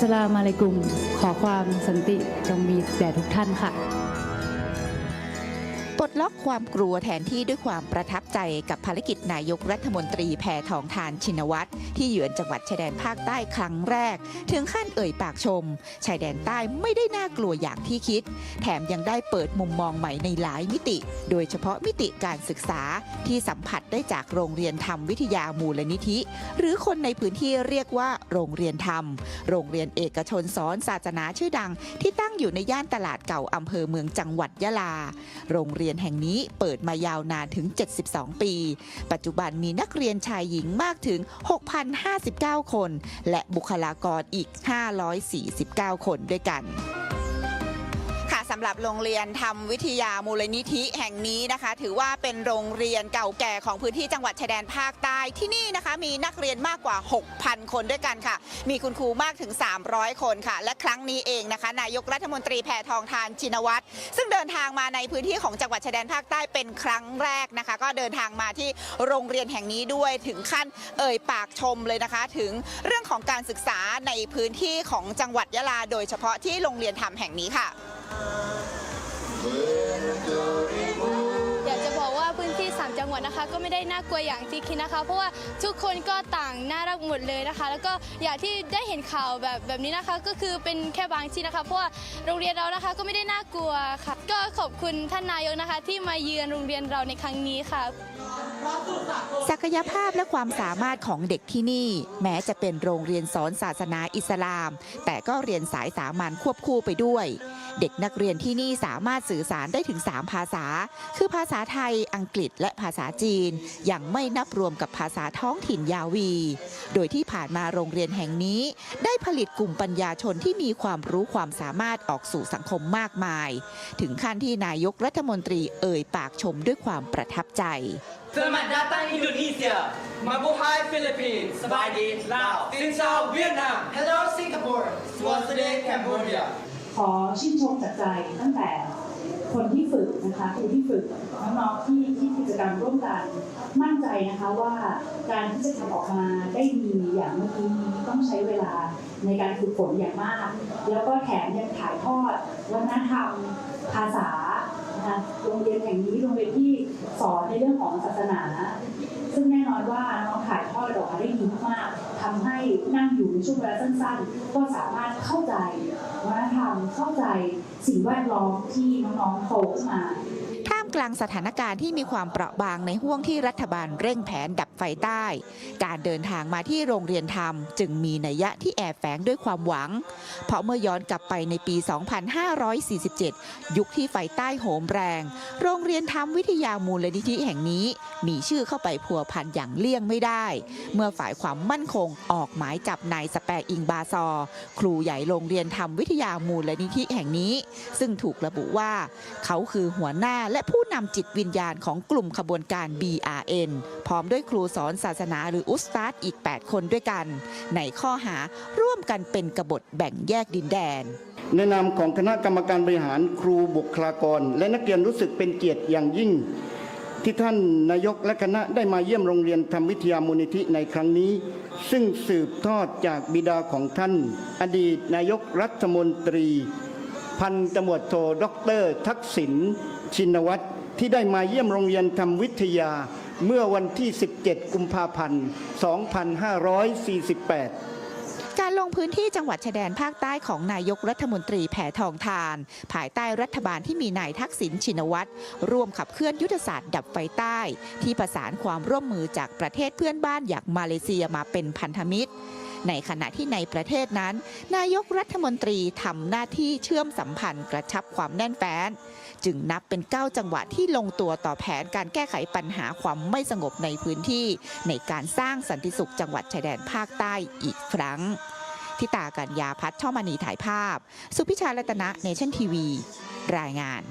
สลามอะลัยกุม ขอความสันติจงมีแด่ทุกท่านค่ะ ปลดล็อกความกลัวแทนที่ด้วยความประทับใจกับภารกิจนายกรัฐมนตรีแพทองทานชินวัตรที่เยือนจังหวัดชายแดนภาคใต้ครั้งแรก ถึงขั้นเอ่ยปากชม ชายแดนใต้ไม่ได้น่ากลัวอย่างที่คิด แถมยังได้เปิดมุมมองใหม่ในหลายมิติ โดยเฉพาะมิติการศึกษาที่สัมผัสได้จากโรงเรียนธรรมวิทยามูลนิธิ หรือคนในพื้นที่เรียกว่า โรงเรียนธรรม โรงเรียนเอกชนสอนศาสนาชื่อดัง ที่ตั้งอยู่ในย่านตลาดเก่าอำเภอเมืองจังหวัดยะลา โรงเรียนแห่งนี้เปิดมายาวนานถึง 72 ปี ปัจจุบันมีนักเรียนชายหญิงมากถึง 6,059 คน และบุคลากรอีก 549 คนด้วยกันำหรับโรงเรียนธรรมวิทยามูลนิธิแห่งนี้นะคะ ถือว่าเป็นโรงเรียนเก่าแก่ของพื้นที่จังหวัดชายแดนภาคใต้ที่นี่นะคะมีนักเรียนมากกว่า 6,000 คนด้วยกันค่ะ มีคุณครูมากถึง 300 คนค่ะ และครั้งนี้เองนะคะ นายกรัฐมนตรีแพทองทานชินวัตรซึ่งเดินทางมาในพื้นที่ของจังหวัดชายแดนภาคใต้เป็นครั้งแรกนะคะ ก็เดินทางมาที่โรงเรียนแห่งนี้ด้วยถึงขั้นเอ่ยปากชมเลยนะคะ ถึงเรื่องของการศึกษาในพื้นที่ของจังหวัดยะลา โดยเฉพาะที่โรงเรียนธรรมแห่งนี้ค่ะ อยากจะบอกว่าพื้นที่ 3 จังหวัดนะคะ ก็ไม่ได้น่ากลัวอย่างที่คิดนะคะ เพราะว่าทุกคนก็ต่างน่ารักหมดเลยนะคะ แล้วก็อย่างที่ได้เห็นข่าวแบบแบบนี้นะคะ ก็คือเป็นแค่บางที่นะคะ เพราะว่าโรงเรียนเรานะคะก็ไม่ได้น่ากลัวค่ะ ก็ขอบคุณท่านนายกนะคะ ที่มาเยือนโรงเรียนเราในครั้งนี้ค่ะ ศักยภาพและความสามารถของเด็กที่นี่ แม้จะเป็นโรงเรียนสอนศาสนาอิสลาม แต่ก็เรียนสายสามัญควบคู่ไปด้วย เด็กนักเรียนที่นี่สามารถสื่อสารได้ถึง 3 ภาษา คือภาษาไทย อังกฤษ และภาษาจีน อย่างไม่นับรวมกับภาษาท้องถิ่นยาวี โดยที่ผ่านมาโรงเรียนแห่งนี้ ได้ผลิตกลุ่มปัญญาชนที่มีความรู้ความสามารถออกสู่สังคมมากมาย ถึงขั้นที่นายกรัฐมนตรีเอ่ยปากชมด้วยความประทับใจ Selamat datang Indonesia. Mabuhay Philippines. Sabadi Laos. Xin chào Vietnam. Hello Singapore. Swansea Cambodia. ขอชื่นชมจากใจตั้งแต่คนที่ฝึกนะคะครูที่ฝึกน้องๆที่ที่กิจกรรมร่วมกัน มั่นใจนะคะว่าการที่จะทำออกมาได้ดีอย่างเมื่อกี้นี้ต้องใช้เวลาในการฝึกฝนอย่างมาก แล้วก็แถมยังถ่ายทอดวัฒนธรรม ภาษานะคะโรงเรียนแห่งนี้โรงเรียนที่สอนในเรื่องของศาสนา ซึ่งแน่นอนว่า นั่งอยู่ในช่วงเวลาสั้นๆ ก็สามารถเข้าใจวัฒนธรรมเข้าใจสิ่งแวดล้อมที่น้องๆโตขึ้นมา กลางสถานการณ์ที่มีความเปราะบางในห่วงที่รัฐบาลเร่งแผนดับไฟใต้ การเดินทางมาที่โรงเรียนธรรม จึงมีนัยยะที่แอบแฝงด้วยความหวัง เพราะเมื่อย้อนกลับไปในปี 2547 ยุคที่ไฟใต้โหมแรง โรงเรียนธรรมวิทยามูลนิธิแห่งนี้ มีชื่อเข้าไปพัวพันอย่างเลี่ยงไม่ได้ เมื่อฝ่ายความมั่นคงออกหมายจับนายสแปอิงบาซอ ครูใหญ่โรงเรียนธรรมวิทยามูลนิธิแห่งนี้ ซึ่งถูกระบุว่า เขาคือหัวหน้าและผูู้้นำจิตวิญญาณของกลุ่มขบวนการ BRN พร้อมด้วยครูสอนศาสนาหรืออุสตาดอีก 8 คนด้วยกัน ในข้อหาร่วมกันเป็นกบฏแบ่งแยกดินแดนในนามของคณะกรรมการบริหารครูบุคลากร และนักเรียนรู้สึกเป็นเกียรติอย่างยิ่ง ที่ท่านนายกและคณะได้มาเยี่ยมโรงเรียนธรรมวิทยามูลนิธิในครั้งนี้ ซึ่งสืบทอดจากบิดาของท่าน อดีตนายกรัฐมนตรี พันตำรวจโทดอกเตอรทักษิณ ชินวัตรที่ได้มาเยี่ยมโรงเรียนธรรมวิทยาเมื่อวันที่ 17 กุมภาพันธ์ 2548การลงพื้นที่จังหวัดชายแดนภาคใต้ของนายกรัฐมนตรีแผ่ทองทาน ภายใต้รัฐบาลที่มีนายทักษิณชินวัตรร่วมขับเคลื่อนยุทธศาสตร์ดับไฟใต้ ที่ประสานความร่วมมือจากประเทศเพื่อนบ้านอย่างมาเลเซียมาเป็นพันธมิตรในขณะที่ในประเทศนั้น นายกรัฐมนตรีทำหน้าที่เชื่อมสัมพันธ์กระชับความแน่นแฟ้น จึงนับเป็น 9 จังหวัดที่ลงตัวต่อแผนการแก้ไขปัญหาความไม่สงบในพื้นที่ ในการสร้างสันติสุขจังหวัดชายแดนภาคใต้อีกครั้งทิตากัญญาพัฒน์ช่อมณีถ่ายภาพ สุพิชารัตนะเนชั่นทีวี รายงาน